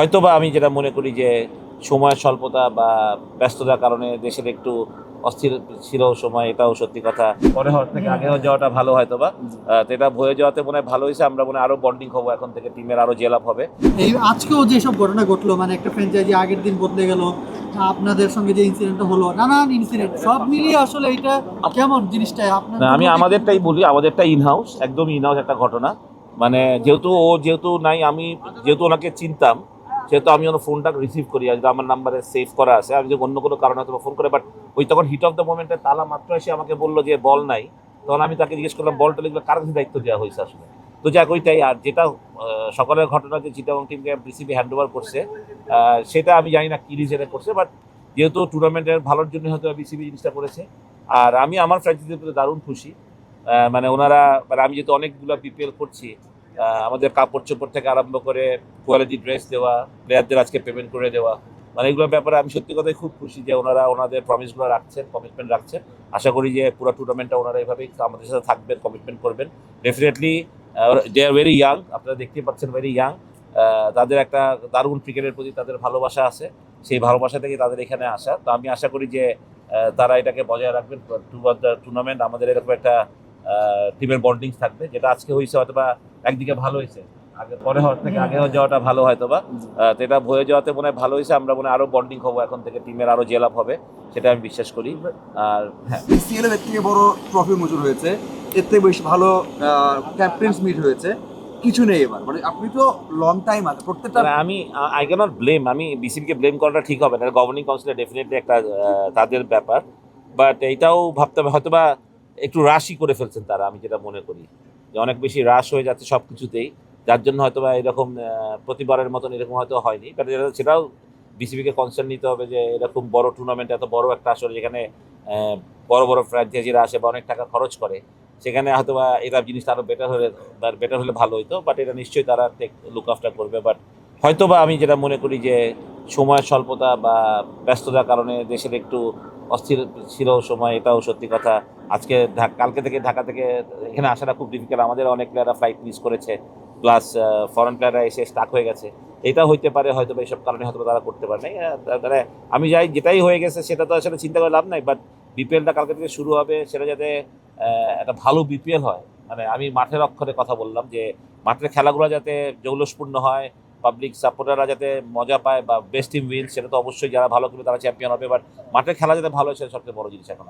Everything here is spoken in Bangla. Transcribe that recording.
হয়তো বা আমি যেটা মনে করি যে সময়ের স্বল্পতা বা ব্যস্ততার কারণে দেশের একটু অস্থির ছিল সময় এটাও সত্যি কথা। পরে হওয়ার থেকে আগে হয়ে যাওয়াটা ভালো হয়তো বা তো এটা হয়ে যাওয়াতে মনে হয় ভালো হয়েছে আমরা মনে আরও বন্ডিং হব এখন থেকে টিমের আরও জেল আপ হবে। এই আজকেও যেসব ঘটনা ঘটলো মানে একটা ফ্র্যাঞ্চাইজি আগের দিন বদলে গেল আপনাদের সঙ্গে যে ইনসিডেন্টটা হলো নানান ইনসিডেন্ট সব মিলিয়ে আসলে এটা কেমন জিনিসটা? আপনার আমি আমাদেরটাই বলি আমাদেরটা ইন হাউস একদম ইন হাউস একটা ঘটনা। মানে যেহেতু ও যেহেতু নাই আমি যেহেতু ওনাকে চিনতাম সেহেতু আমি ওনার ফোনটা রিসিভ করি আর আমার নাম্বারে সেভ করা আছে, আমি যদি অন্য কোনো কারণে হয়তো ফোন করে বাট ওই তখন হিট অফ দ্য মোমেন্টে তালা মাত্র এসে আমাকে বলল যে বল নাই, তখন আমি তাকে জিজ্ঞেস করলাম, বলটা লিখলে কার কাছে দায়িত্ব দেওয়া হয়েছে আসলে? তো যাক, ওইটাই, আর যেটা সকালের ঘটনা যে চিটাগং টিমকে বিসিবি হ্যান্ড ওভার করছে সেটা আমি জানি না কি রিজনে করছে বাট যেহেতু টুর্নামেন্টের ভালোর জন্য হয়তো বিসিবি জিনিসটা করেছে, আর আমি, আমার ফ্র্যাঞ্চাইজির প্রতি দারুণ খুশি মানে ওনারা মানে আমি যেহেতু অনেকগুলো বিপিএল করছি আমাদের কাপড় চোপড় থেকে আরম্ভ করে কোয়ালিটি ড্রেস দেওয়া প্লেয়ারদের আজকে পেমেন্ট করে দেওয়া। মানে এগুলোর ব্যাপারে আমি সত্যি কথাই খুব খুশি যে ওনারা ওনাদের প্রমিসগুলো রাখছেন কমিটমেন্ট রাখছেন। আশা করি যে পুরো টুর্নামেন্টটা ওনারা এভাবেই আমাদের সাথে থাকবেন কমিটমেন্ট করবেন। Definitely they are very young আপনারা দেখতেই পাচ্ছেন ভেরি ইয়াং তাদের একটা দারুণ ক্রিকেটের প্রতি তাদের ভালোবাসা আছে। সেই ভালোবাসা থেকে তাদের এখানে আসা। তো আমি আশা করি যে তারা এটাকে বজায় রাখবেন। টুর্নামেন্ট আমাদের এরকম একটা টিমের বন্ডিং থাকবে যেটা আজকে হয়েছে হয়তো বা একদিকে ভালো হয়েছে। আগে পরে হওয়ার থেকে আগে যাওয়াটা ভালো হয়তো বা তো এটা হয়ে যাওয়াতে মনে হয় ভালো হয়েছে আমরা মনে হয় আরও বন্ডিং হব এখন থেকে টিমের আরও জেল আপ হবে সেটা আমি বিশ্বাস করি। আর হ্যাঁ। বিসিএল এর থেকে বড় ট্রফি মজুর হয়েছে এর থেকে বেশি ভালো ক্যাপ্টেন্স মিট হয়েছে। কিছু নেই এবার মানে আপনি তো লং টাইম আছে প্রত্যেকটা মানে আমি আই ক্যানট ব্লেম আমি বিসিবিকে ব্লেম করাটা ঠিক হবে না গভর্নিং কাউন্সিলে ডেফিনেটলি একটা তাদের ব্যাপার। বাট এইটাও ভাবতে হবে হয়তো বা একটু রাশই করে ফেলছেন তারা, আমি যেটা মনে করি। যে অনেক বেশি রাশ হয়ে যাচ্ছে সব কিছুতেই যার জন্য হয়তো বা এরকম প্রতিবারের মতন এরকম হয়তো হয়নি। বাট সেটাও বিসিবিকে কনসার্ন নিতে হবে যে এরকম বড় টুর্নামেন্ট এত বড় একটা আসলে যেখানে বড় বড় ফ্র্যাঞ্চাইজিরা আসে বা অনেক টাকা খরচ করে, সেখানে হয়তো বা এটা জিনিসটা আরও বেটার হলে বেটার হলে ভালো হতো বাট এটা নিশ্চয়ই তারা টেক লুক আফটার করবে। বাট হয়তো বা আমি যেটা মনে করি যে সময়ের স্বল্পতা বা ব্যস্ততার কারণে দেশের একটু অস্থির ছিল সময়, এটাও সত্যি কথা। আজকে কালকে থেকে ঢাকা থেকে এখানে আসাটা খুব ডিফিকাল্ট আমাদের অনেক প্লেয়াররা ফ্লাইট মিস করেছে। প্লাস ফরেন প্লেয়াররা এসে স্টাক হয়ে গেছে। এটা হইতে পারে হয়তো বা এইসব কারণে হয়তো তারা করতে পারে নাই। তারা আমি যাই, যেটাই হয়ে গেছে সেটা তো আসলে চিন্তা করে লাভ নাই। বাট বিপিএলটা কালকে থেকে শুরু হবে সেটা যাতে একটা ভালো বিপিএল হয়। মানে আমি মাঠের অক্ষরে কথা বললাম যে মাঠের খেলাগুলো যাতে জৌলসপূর্ণ হয় পাবলিক সাপোর্টাররা যাতে মজা পায় বা বেস্ট টিম উইন সেটা তো অবশ্যই যারা ভালো করবে তারা চ্যাম্পিয়ন হবে বাট মাঠের খেলা যাতে ভালো হয়, সেটা সবচেয়ে বড় জিনিস এখন